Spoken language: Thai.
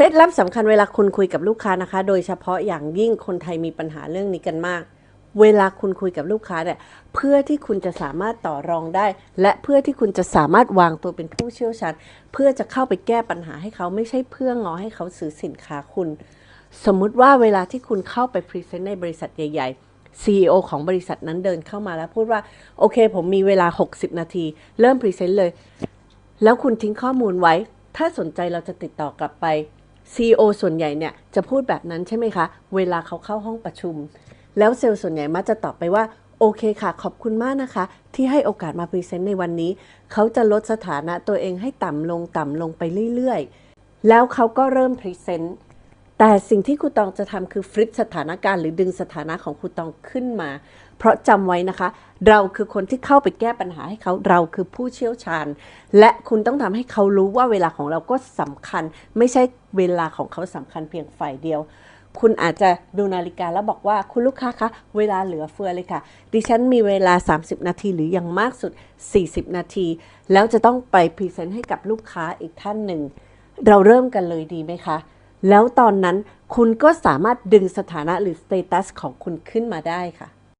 เคล็ดลับสำคัญเวลาคุณคุยกับลูกค้านะคะ โดยเฉพาะอย่างยิ่งคนไทยมีปัญหาเรื่องนี้กันมาก เวลาคุณคุยกับลูกค้าเนี่ยเพื่อที่คุณจะสามารถต่อรองได้ และเพื่อที่คุณจะสามารถวางตัวเป็นผู้เชี่ยวชาญเพื่อจะเข้าไปแก้ปัญหาให้เขาไม่ใช่เพื่องอให้เขาซื้อสินค้าคุณ สมมุติว่าเวลาที่คุณเข้าไปพรีเซนต์ในบริษัทใหญ่ ๆ CEO ของบริษัทนั้นเดินเข้ามาแล้วพูดว่า โอเค ผมมีเวลา 60 นาที เริ่มพรีเซนต์เลย แล้วคุณทิ้งข้อมูลไว้ ถ้าสนใจเราจะติดต่อกลับไป CEO ส่วนใหญ่เนี่ยจะพูดแบบนั้นใช่ไหมคะ เวลาเขาเข้าห้องประชุม แล้วเซลล์ส่วนใหญ่มักจะตอบไปว่า โอเคค่ะ ขอบคุณมากนะคะ ที่ให้โอกาสมาพรีเซนต์ในวันนี้ เขาจะลดสถานะตัวเองให้ต่ำลงต่ำลงไปเรื่อยๆ แล้วเขาก็เริ่มพรีเซนต์ แต่สิ่งที่ครูตองจะทำคือฟลิปสถานการณ์หรือดึงสถานะของครูตองขึ้นมา เพราะจำไว้นะคะ เราคือคนที่เข้าไปแก้ปัญหาให้เขาเราคือผู้เชี่ยวชาญ และคุณต้องทำให้เขารู้ว่าเวลาของเราก็สำคัญ ไม่ใช่เวลาของเขาสำคัญเพียงฝ่ายเดียว คุณอาจจะดูนาฬิกาแล้วบอกว่าคุณลูกค้าคะเวลาเหลือเฟือเลยค่ะ ดิฉันมีเวลา 30 นาทีหรืออย่างมากสุด 40 นาที แล้วจะต้องไปพรีเซนต์ให้กับลูกค้าอีกท่านหนึ่งเราเริ่มกันเลยดีไหมคะ แล้วตอนนั้นคุณก็สามารถดึงสถานะหรือสเตตัสของคุณขึ้นมาได้ค่ะ